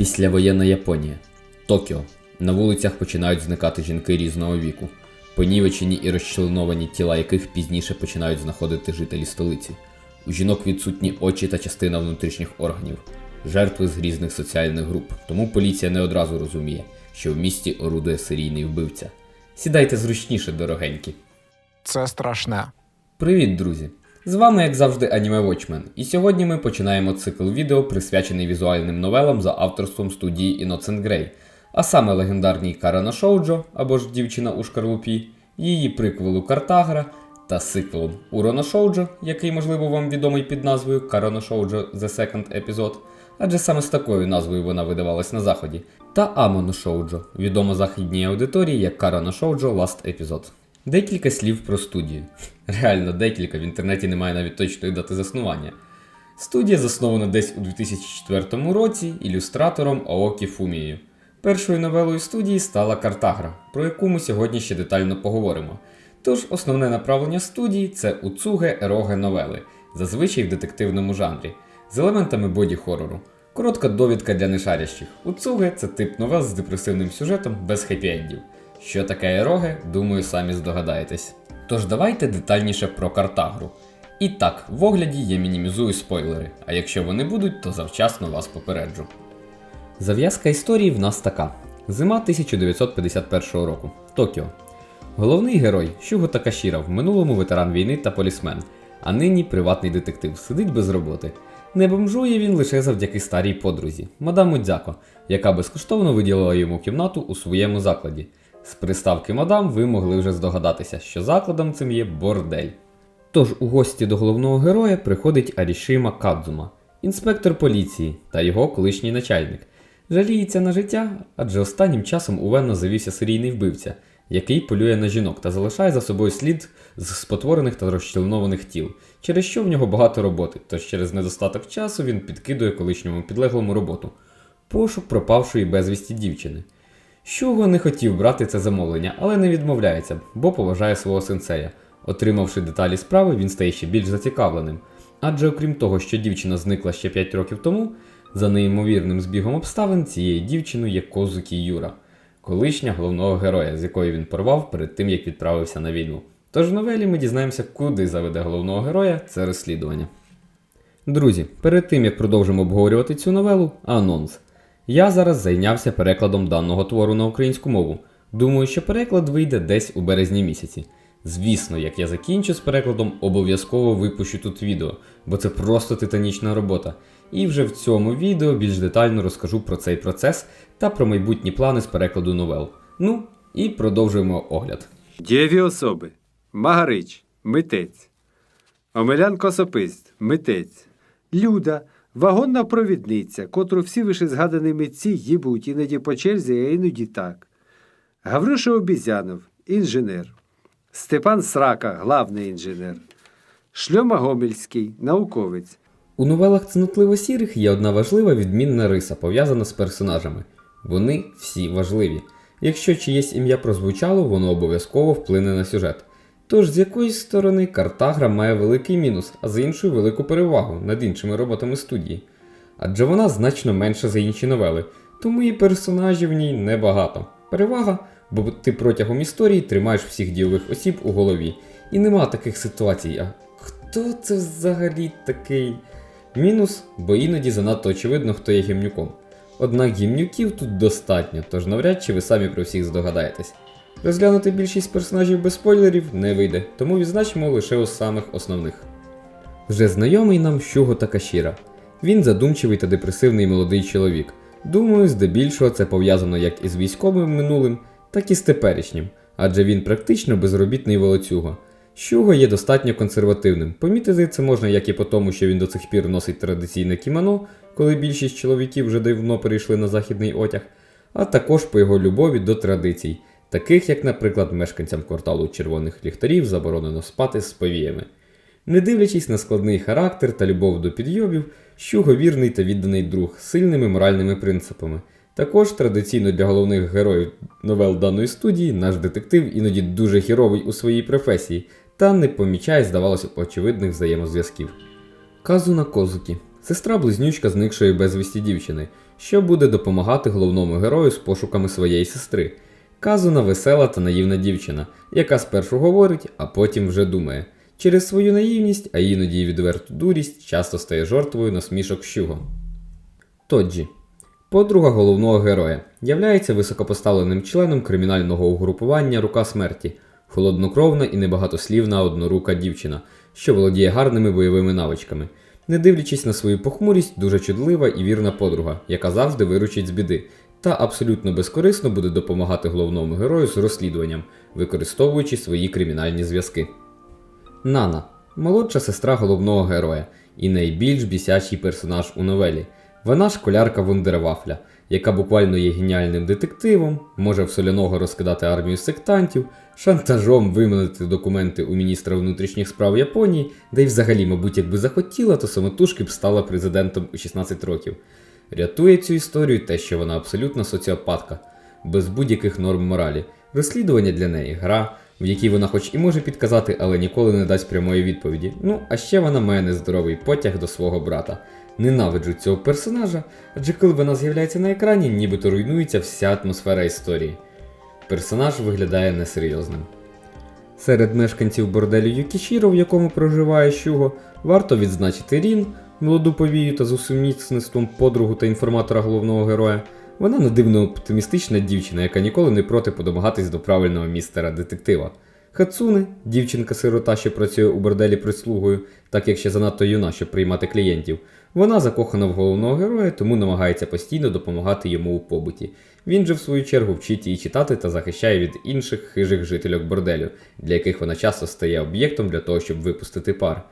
Післявоєнна Японія. Токіо. На вулицях починають зникати жінки різного віку, понівечені і розчленовані тіла яких пізніше починають знаходити жителі столиці. У жінок відсутні очі та частина внутрішніх органів, жертви з різних соціальних груп, тому поліція не одразу розуміє, що в місті орудує серійний вбивця. Сідайте зручніше, дорогенькі. Це страшне. Привіт, друзі! З вами, як завжди, Аніме Watchmen, і сьогодні ми починаємо цикл відео, присвячений візуальним новелам за авторством студії Innocent Grey, а саме легендарній Карана Шоуджо або ж Дівчина у шкарлупі, її приквелу Картагра та сиквелом Урона Шоуджо, який, можливо, вам відомий під назвою Карана Шоуджо The Second Episode, адже саме з такою назвою вона видавалась на заході, та Амоно Шоуджо, відомо західній аудиторії як Карана Шоуджо Last Episode. Декілька слів про студію. Реально декілька, в інтернеті немає навіть точної дати заснування. Студія заснована десь у 2004 році ілюстратором Аокі Фумією. Першою новелою студії стала Картагра, про яку ми сьогодні ще детально поговоримо. Тож основне направлення студії це уцуге ероге новели, зазвичай в детективному жанрі, з елементами боді-хорору. Коротка довідка для нешарящих. Уцуге це тип новел з депресивним сюжетом без хеппі-ендів. Що таке ероге, думаю, самі здогадаєтесь. Тож давайте детальніше про Картагру. І так, в огляді я мінімізую спойлери, а якщо вони будуть, то завчасно вас попереджу. Зав'язка історії в нас така: зима 1951 року. Токіо. Головний герой Шуго Такашіра в минулому ветеран війни та полісмен, а нині приватний детектив, сидить без роботи. Не бомжує він лише завдяки старій подрузі, мадам Удзяко, яка безкоштовно виділила йому кімнату у своєму закладі. З приставки мадам ви могли вже здогадатися, що закладом цим є бордель. Тож у гості до головного героя приходить Арішима Кадзума, інспектор поліції та його колишній начальник. Жаліється на життя, адже останнім часом у Венно завівся серійний вбивця, який полює на жінок та залишає за собою слід з спотворених та розчленованих тіл, через що в нього багато роботи, тож через недостаток часу він підкидує колишньому підлеглому роботу пошук пропавшої безвісті дівчини. Щуго не хотів брати це замовлення, але не відмовляється, бо поважає свого сенсея. Отримавши деталі справи, він стає ще більш зацікавленим. Адже окрім того, що дівчина зникла ще 5 років тому, за неймовірним збігом обставин цією дівчиною є Козукі Юра, колишня головного героя, з якою він порвав перед тим, як відправився на війну. Тож в новелі ми дізнаємося, куди заведе головного героя це розслідування. Друзі, перед тим як продовжимо обговорювати цю новелу, анонс. Я зараз зайнявся перекладом даного твору на українську мову. Думаю, що переклад вийде десь у березні місяці. Звісно, як я закінчу з перекладом, обов'язково випущу тут відео, бо це просто титанічна робота. І вже в цьому відео більш детально розкажу про цей процес та про майбутні плани з перекладу новел. Ну і продовжуємо огляд. Дієві особи Магарич митець, Омелян Косопист митець, Люда вагонна провідниця, котру всі вишезгадані митці їбуть іноді по черзі, а іноді так. Гавриша Обізянов інженер, Степан Срака главний інженер, Шльома Гомельський науковець. У новелах цнотливо сірих є одна важлива відмінна риса, пов'язана з персонажами. Вони всі важливі. Якщо чиєсь ім'я прозвучало, воно обов'язково вплине на сюжет. Тож з якоїсь сторони Картагра має великий мінус, а з іншої велику перевагу над іншими роботами студії. Адже вона значно менша за інші новели, тому і персонажів в ній небагато. Перевага, бо ти протягом історії тримаєш всіх дійових осіб у голові, і нема таких ситуацій. А хто це взагалі такий? Мінус, бо іноді занадто очевидно, хто є гімнюком. Однак гімнюків тут достатньо, тож навряд чи ви самі про всіх здогадаєтесь. Розглянути більшість персонажів без спойлерів не вийде, тому відзначимо лише ось самих основних. Вже знайомий нам Щуго Такашіра. Він задумчивий та депресивний молодий чоловік. Думаю, здебільшого це пов'язано як із військовим минулим, так і з теперішнім, адже він практично безробітний волоцюга. Щуго є достатньо консервативним. Помітити це можна як і по тому, що він до цих пір носить традиційне кімоно, коли більшість чоловіків вже давно перейшли на західний одяг, а також по його любові до традицій, таких як, наприклад, мешканцям кварталу червоних ліхтарів заборонено спати з повіями. Не дивлячись на складний характер та любов до підйобів, Щуго вірний та відданий друг з сильними моральними принципами. Також традиційно для головних героїв новел даної студії наш детектив іноді дуже хіровий у своїй професії та не помічає, здавалося б, очевидних взаємозв'язків. Казуна Козукі, сестра близнючка зникшої безвісті дівчини, що буде допомагати головному герою з пошуками своєї сестри. Казуна весела та наївна дівчина, яка спершу говорить, а потім вже думає. Через свою наївність, а іноді й відверту дурість, часто стає жертвою насмішок Щуго. Тоджі. Подруга головного героя являється високопоставленим членом кримінального угрупування Рука смерті, холоднокровна і небагатослівна однорука дівчина, що володіє гарними бойовими навичками. Не дивлячись на свою похмурість, дуже чудлива і вірна подруга, яка завжди виручить з біди, та абсолютно безкорисно буде допомагати головному герою з розслідуванням, використовуючи свої кримінальні зв'язки. Нана молодша сестра головного героя і найбільш бісячий персонаж у новелі. Вона школярка Вундервафля, яка буквально є геніальним детективом, може в соляного розкидати армію сектантів, шантажом виманити документи у міністра внутрішніх справ Японії, де й взагалі, мабуть, якби захотіла, то самотужки б стала президентом у 16 років. Рятує цю історію те, що вона абсолютна соціопатка, без будь-яких норм моралі. Розслідування для неї гра, в якій вона хоч і може підказати, але ніколи не дасть прямої відповіді. Ну, а ще вона має нездоровий потяг до свого брата. Ненавиджу цього персонажа, адже коли вона з'являється на екрані, нібито руйнується вся атмосфера історії. Персонаж виглядає несерйозним. Серед мешканців борделю Юкішіро, в якому проживає Щуго, варто відзначити Рін, молоду повію та з усумісництвом подругу та інформатора головного героя. Вона надивно оптимістична дівчина, яка ніколи не проти подомагатись до правильного містера детектива. Хацуне, дівчинка-сирота, що працює у борделі прислугою, так як ще занадто юна, щоб приймати клієнтів. Вона закохана в головного героя, тому намагається постійно допомагати йому у побуті. Він же, в свою чергу, вчить її читати та захищає від інших хижих жительок борделю, для яких вона часто стає об'єктом для того, щоб випустити пар.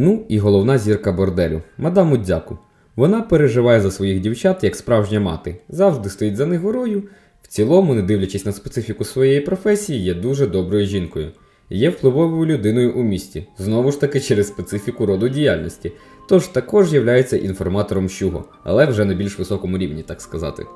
Ну і головна зірка борделю мадам Удзяку. Вона переживає за своїх дівчат як справжня мати, завжди стоїть за них горою. В цілому, не дивлячись на специфіку своєї професії, є дуже доброю жінкою. Є впливовою людиною у місті, знову ж таки через специфіку роду діяльності, тож також являється інформатором Щуго, але вже на більш високому рівні, так сказати.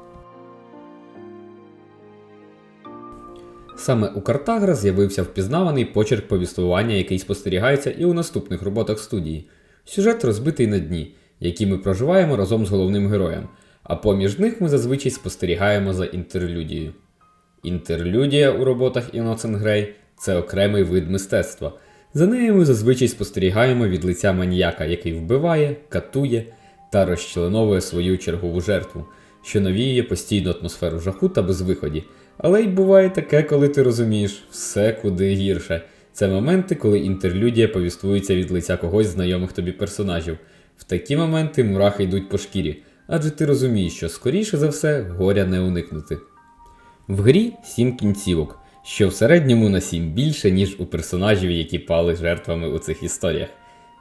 Саме у Картагра з'явився впізнаваний почерк повіствування, який спостерігається і у наступних роботах студії. Сюжет розбитий на дні, які ми проживаємо разом з головним героєм, а поміж них ми зазвичай спостерігаємо за інтерлюдією. Інтерлюдія у роботах Innocent Grey – це окремий вид мистецтва. За нею ми зазвичай спостерігаємо від лиця маніяка, який вбиває, катує та розчленовує свою чергову жертву, що навіює постійну атмосферу жаху та безвиході. Але й буває таке, коли ти розумієш, все куди гірше. Це моменти, коли інтерлюдія повіствується від лиця когось знайомих тобі персонажів. В такі моменти мурахи йдуть по шкірі, адже ти розумієш, що скоріше за все горя не уникнути. В грі сім кінцівок, що в середньому на сім більше, ніж у персонажів, які пали жертвами у цих історіях.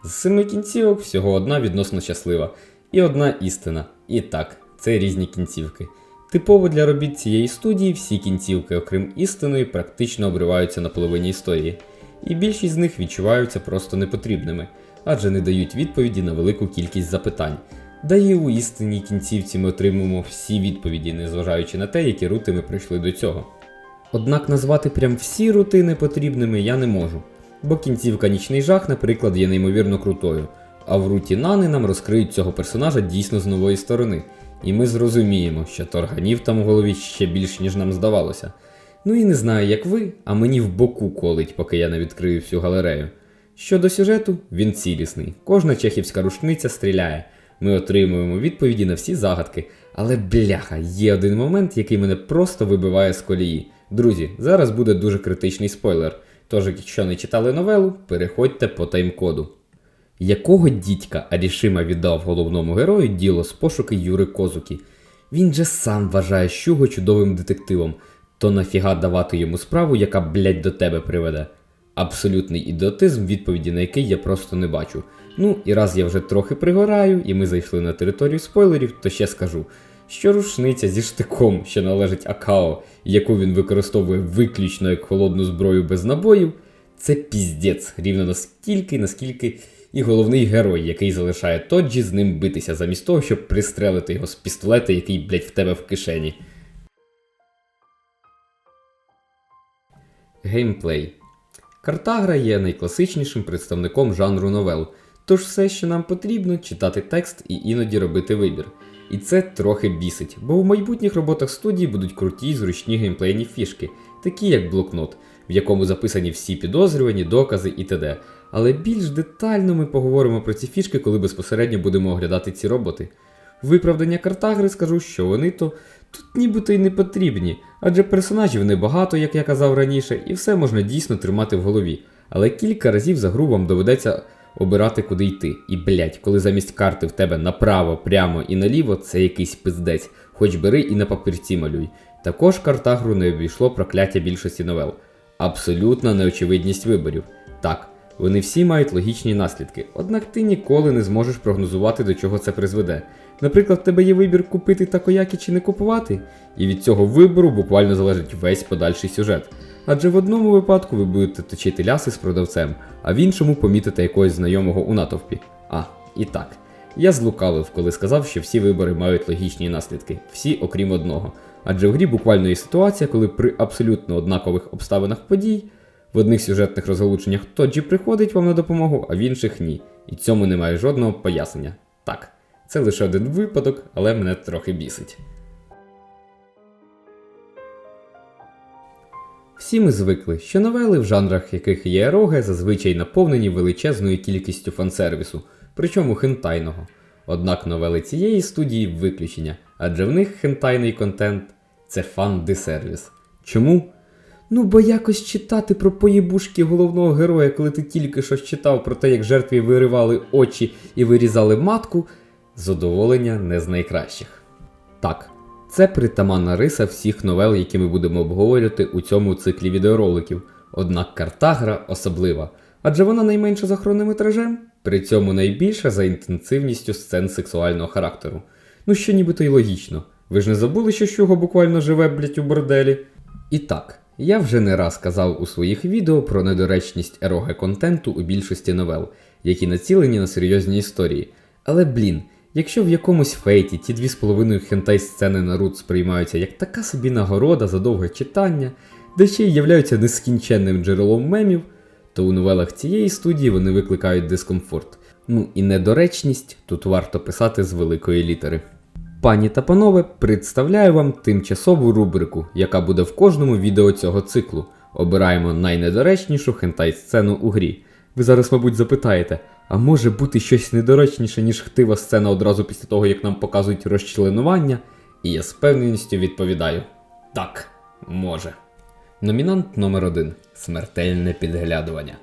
З семи кінцівок всього одна відносно щаслива, і одна істина. І так, це різні кінцівки. Типово для робіт цієї студії всі кінцівки, окрім істиної, практично обриваються на половині історії, і більшість з них відчуваються просто непотрібними, адже не дають відповіді на велику кількість запитань. Да і у істинній кінцівці ми отримуємо всі відповіді, незважаючи на те, які рути ми пройшли до цього. Однак назвати прям всі рути непотрібними я не можу, бо кінцівка нічний жах, наприклад, є неймовірно крутою, а в руті Нани нам розкриють цього персонажа дійсно з нової сторони, і ми зрозуміємо, що торганів там у голові ще більш, ніж нам здавалося. Ну і не знаю, як ви, а мені в боку колить, поки я не відкрию всю галерею. Щодо сюжету, він цілісний. Кожна чехівська рушниця стріляє. Ми отримуємо відповіді на всі загадки. Але бляха, є один момент, який мене просто вибиває з колії. Друзі, зараз буде дуже критичний спойлер. Тож, якщо не читали новелу, переходьте по тайм-коду. Якого дідька Арішима віддав головному герою діло з пошуки Юри Козукі? Він же сам вважає Щуго чудовим детективом, то нафіга давати йому справу, яка, блядь, до тебе приведе. Абсолютний ідіотизм, відповіді на який я просто не бачу. Ну і раз я вже трохи пригораю, і ми зайшли на територію спойлерів, то ще скажу, що рушниця зі штиком, що належить Акао, яку він використовує виключно як холодну зброю без набоїв, це піздець, рівно настільки, наскільки і головний герой, який залишає Тоджі з ним битися, замість того, щоб пристрелити його з пістолета, який, блядь, в тебе в кишені. Геймплей. Картагра є найкласичнішим представником жанру новел, тож все, що нам потрібно, читати текст і іноді робити вибір. І це трохи бісить, бо в майбутніх роботах студії будуть круті й зручні геймплейні фішки, такі як блокнот, в якому записані всі підозрювані, докази і т.д. Але більш детально ми поговоримо про ці фішки, коли безпосередньо будемо оглядати ці роботи. Виправдання Картагри скажу, що вони то тут нібито й не потрібні, адже персонажів небагато, як я казав раніше, і все можна дійсно тримати в голові. Але кілька разів за гру вам доведеться обирати, куди йти. І блять, коли замість карти в тебе направо, прямо і наліво, це якийсь пиздець, хоч бери і на папірці малюй. Також Картагру не обійшло прокляття більшості новел. Абсолютна неочевидність виборів. Так, вони всі мають логічні наслідки, однак ти ніколи не зможеш прогнозувати, до чого це призведе. Наприклад, в тебе є вибір купити такояки чи не купувати, і від цього вибору буквально залежить весь подальший сюжет. Адже в одному випадку ви будете точити ляси з продавцем, а в іншому помітите якогось знайомого у натовпі. А, і так. Я злукавив, коли сказав, що всі вибори мають логічні наслідки, всі окрім одного. Адже в грі буквально є ситуація, коли при абсолютно однакових обставинах подій в одних сюжетних розгалученнях Тоджі приходить вам на допомогу, а в інших ні. І цьому немає жодного пояснення. Так, це лише один випадок, але мене трохи бісить. Всі ми звикли, що новели, в жанрах яких є ероги, зазвичай наповнені величезною кількістю фансервісу, причому хентайного. Однак новели цієї студії виключення, адже в них хентайний контент це фан-десервіс. Чому? Ну, бо якось читати про поїбушки головного героя, коли ти тільки що читав про те, як жертві виривали очі і вирізали матку, задоволення не з найкращих. Так, це притаманна риса всіх новел, які ми будемо обговорювати у цьому циклі відеороликів. Однак Картагра особлива, адже вона найменша за хронометражем, при цьому найбільша за інтенсивністю сцен сексуального характеру. Ну що нібито й логічно. Ви ж не забули, що Щуго буквально живе, блять, у борделі? І так, я вже не раз казав у своїх відео про недоречність ероге контенту у більшості новел, які націлені на серйозні історії. Але блін, якщо в якомусь фейті ті дві з половиною хентай сцени Нарут сприймаються як така собі нагорода за довге читання, де ще й являються нескінченним джерелом мемів, то у новелах цієї студії вони викликають дискомфорт. Ну і недоречність тут варто писати з великої літери. Пані та панове, представляю вам тимчасову рубрику, яка буде в кожному відео цього циклу. Обираємо найнедоречнішу хентай-сцену у грі. Ви зараз, мабуть, запитаєте, а може бути щось недоречніше, ніж хтива сцена одразу після того, як нам показують розчленування? І я з певненістю відповідаю: так, може. Номінант номер 1 Смертельне підглядування.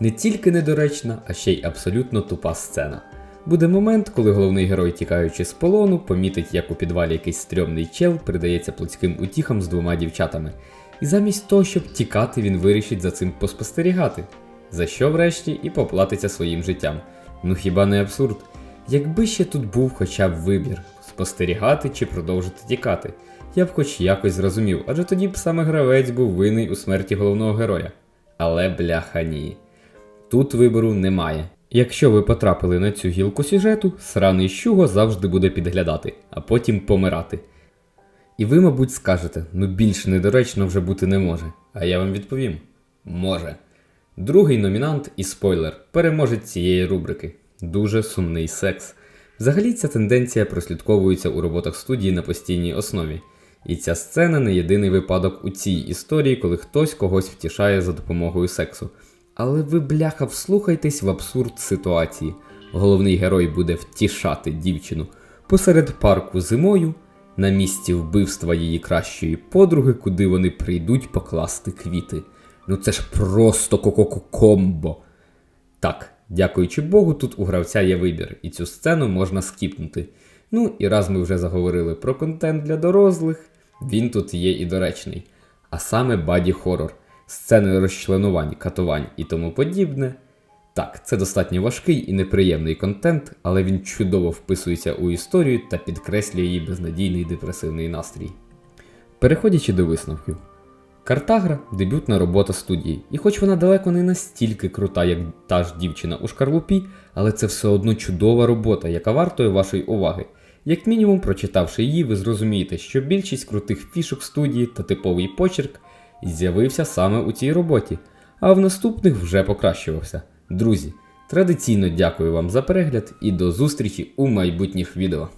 Не тільки недоречна, а ще й абсолютно тупа сцена. Буде момент, коли головний герой, тікаючи з полону, помітить, як у підвалі якийсь стрьомний чел придається плотським утіхам з двома дівчатами. І замість того, щоб тікати, він вирішить за цим поспостерігати. За що врешті і поплатиться своїм життям. Ну хіба не абсурд? Якби ще тут був хоча б вибір спостерігати чи продовжити тікати, я б хоч якось зрозумів, адже тоді б саме гравець був винний у смерті головного героя. Але бляха ні. Тут вибору немає. Якщо ви потрапили на цю гілку сюжету, сраний щуго завжди буде підглядати, а потім помирати. І ви, мабуть, скажете, ну більш недоречно вже бути не може. А я вам відповім: може. Другий номінант і спойлер переможець цієї рубрики. Дуже сумний секс. Взагалі ця тенденція прослідковується у роботах студії на постійній основі. І ця сцена не єдиний випадок у цій історії, коли хтось когось втішає за допомогою сексу. Але ви, бляха, вслухайтесь в абсурд ситуації. Головний герой буде втішати дівчину посеред парку зимою, на місці вбивства її кращої подруги, куди вони прийдуть покласти квіти. Ну це ж просто ко-ко-ко-комбо. Так, дякуючи Богу, тут у гравця є вибір, і цю сцену можна скіпнути. Ну і раз ми вже заговорили про контент для дорослих, він тут є і доречний. А саме баді хорор, сцени розчленувань, катувань і тому подібне. Так, це достатньо важкий і неприємний контент, але він чудово вписується у історію та підкреслює її безнадійний депресивний настрій. Переходячи до висновків. Картагра дебютна робота студії, і хоч вона далеко не настільки крута, як та ж дівчина у шкарлупі, але це все одно чудова робота, яка вартує вашої уваги. Як мінімум, прочитавши її, ви зрозумієте, що більшість крутих фішок студії та типовий почерк з'явився саме у цій роботі, а в наступних вже покращувався. Друзі, традиційно дякую вам за перегляд і до зустрічі у майбутніх відео.